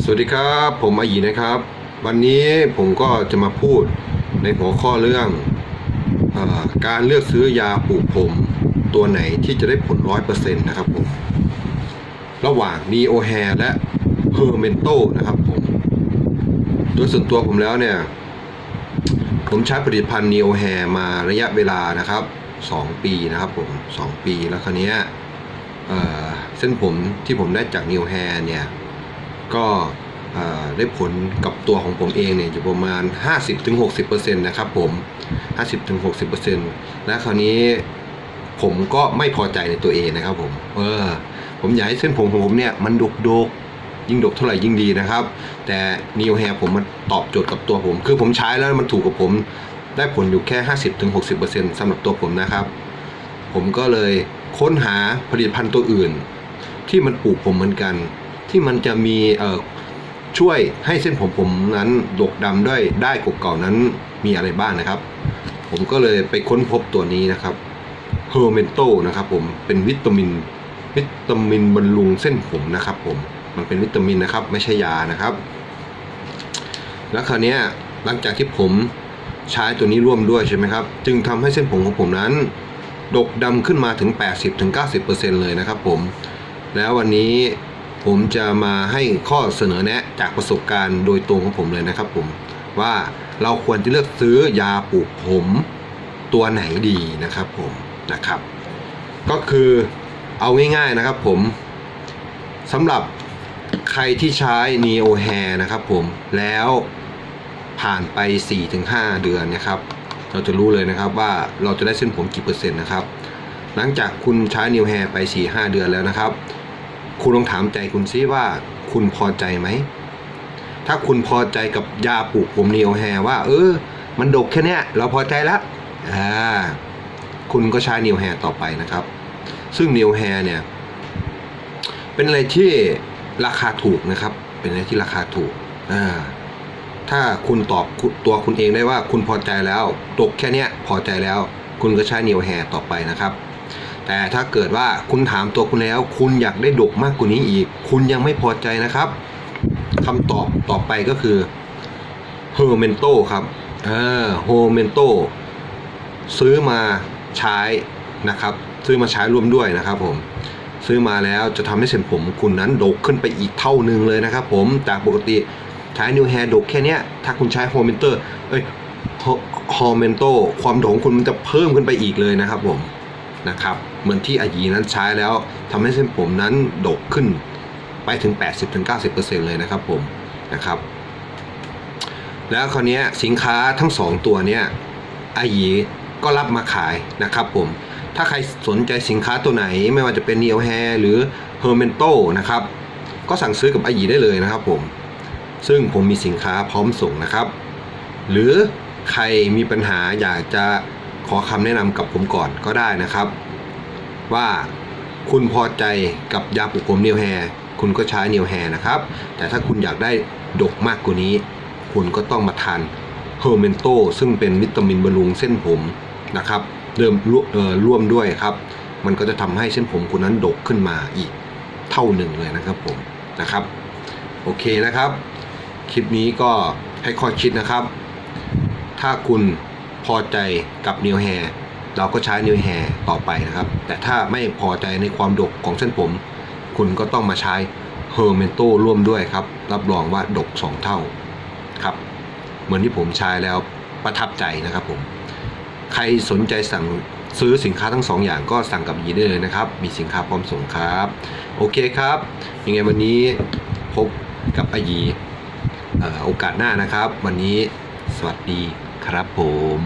สวัสดีครับ ผมอายีนะครับ วันนี้ผมก็จะมาพูดในหัวข้อเรื่องอการเลือกซื้อยาปลูกผม ตัวไหนที่จะได้ผลร้อยเปอร์เซ็นต์นะครับผมระหว่าง Neo Hair และ h e r m e n t o นะครับผมโดยส่วนตัวผมแล้วเนี่ย ผมใช้ผลิตภัณฑ์ Neo Hair มาระยะเวลานะครับ 2 ปีนะครับผม 2 ปีแล้วคราวนี้เส้นผมที่ผมได้จาก Neo Hair เนี่ย ก็ได้ผลกับตัวของผมเองเนี่ยอยู่ประมาณ 50-60%นะครับผม 50-60%และคราวนี้ผมก็ไม่พอใจในตัวเองนะครับผม เออ ผมอยากให้เส้นผมของผมเนี่ยมันดกดกๆยิ่งดกเท่าไหร่ยิ่งดีนะครับ แต่ Neo Hair ผมมันตอบโจทย์กับตัวผม คือผมใช้แล้วมันถูกกับผม ได้ผลอยู่แค่ 50-60%สำหรับตัวผมนะครับ ผมก็เลยค้นหาผลิตภัณฑ์ตัวอื่น ที่มันปลูกผมเหมือนกัน ที่มันจะมีเช่วยให้เส้นผมผมนั้นดกดำด้วยได้กว่าเก่านั้นมีอะไรบ้างนะครับ ผมก็เลยไปค้นพบตัวนี้นะครับเฮอร์เมนโตนะครับผมเป็นวิตามินวิตามินบำรุงเส้นผมนะครับ ผมมันเป็นวิตามินนะครับ ไม่ใช่ยานะครับ แล้วคราวนี้หลังจากที่ผมใช้ตัวนี้ร่วมด้วยใช่ไหมครับ จึงทำให้เส้นผมของผมนั้น ดกดำขึ้นมาถึง 80-90%เลยนะครับ ผม แล้ววันนี้ ผมจะมาให้ข้อเสนอแนะจากประสบการณ์โดยตรงของผมเลยนะครับผมว่าเราควรจะเลือกซื้อยาปลูกผมตัวไหนดีนะครับผมนะครับ ก็คือเอาง่ายๆนะครับผมสำหรับใครที่ใช้ Neo Hair นะครับผมแล้วผ่านไป 4-5 เดือนนะครับ เราจะรู้เลยนะครับว่าเราจะได้เส้นผมกี่เปอร์เซ็นต์นะครับ หลังจากคุณใช้ Neo Hair ไป 4-5 เดือนแล้วนะครับ คุณลองถามใจคุณซิว่าคุณพอใจไหม ถ้าคุณพอใจกับยาปลูกผม Neo Hair ว่า เออ มันดกแค่เนี้ยเราพอใจแล้วอ่าคุณก็ใช้ Neo Hair ต่อไปนะครับ ซึ่ง Neo Hair เนี่ย เป็นอะไรที่ราคาถูกนะครับ เป็นอะไรที่ราคาถูกอ่าถ้าคุณตอบตัวคุณเองได้ว่าคุณพอใจแล้วดกแค่เนี้ยพอใจแล้ว คุณก็ใช้ Neo Hair ต่อไปนะครับ แต่ถ้าเกิดว่าคุณถามตัวคุณแล้ว คุณอยากได้ดกมากกว่านี้อีก คุณยังไม่พอใจนะครับคำตอบต่อไปก็คือ h e r m e n t o ครับเออ h e r m e n t o ซื้อมาใช้นะครับ ซื้อมาใช้ร่วมด้วยนะครับผมซื้อมาแล้วจะทำให้เส้นผมคุณนั้นดกขึ้นไปอีกเท่านึงเลยนะครับผมจากปกติใช้ New Hair ดกแค่เนี้ยถ้าคุณใช้ h o r m e n t o เอ้ย h o r m e n t o ความดกของคุณมันจะเพิ่มขึ้นไปอีกเลยนะครับผม นะครับ เหมือนที่อายีนั้นใช้แล้วทำให้เส้นผมนั้นดกขึ้นไปถึง 80-90%เลยนะครับผมนะครับ แล้วคราวนี้สินค้าทั้งสองตัวเนี้ยอายีก็รับมาขายนะครับผม ถ้าใครสนใจสินค้าตัวไหนไม่ว่าจะเป็น Neo Hair หรือ h e r m e n t o นะครับ ก็สั่งซื้อกับอายีได้เลยนะครับผม ซึ่งผมมีสินค้าพร้อมส่งนะครับ หรือใครมีปัญหาอยากจะ ขอคำแนะนำกับผมก่อนก็ได้นะครับ ว่าคุณพอใจกับยาปลูกผมเนียวแฮร์คุณก็ใช้เนียวแฮร์นะครับ แต่ถ้าคุณอยากได้ดกมากกว่านี้ คุณก็ต้องมาทานเฮอร์เมนโตซึ่งเป็นวิตามินบำรุงเส้นผมนะครับเดิมร่วเอ่อร่วมด้วยครับ มันก็จะทำให้เส้นผมคุณนั้นดกขึ้นมาอีกเท่าหนึ่งเลยนะครับผมนะครับโอเคนะครับ คลิปนี้ก็ให้ข้อคิดนะครับ ถ้าคุณ พอใจกับ New Hair เราก็ใช้ New Hair ต่อไปนะครับ แต่ถ้าไม่พอใจในความดกของเส้นผม คุณก็ต้องมาใช้ h e r m e n t o ร่วมด้วยครับ รับรองว่าดก 2 เท่าครับ เหมือนที่ผมใช้แล้วประทับใจนะครับผม ใครสนใจสั่งซื้อสินค้าทั้งสองอย่างก็สั่งกับยีได้เลยนะครับ มีสินค้าพร้อมส่งครับ โอเคครับ ยังไงวันนี้พบกับอายีโอกาสหน้านะครับ วันนี้สวัสดี ครับผม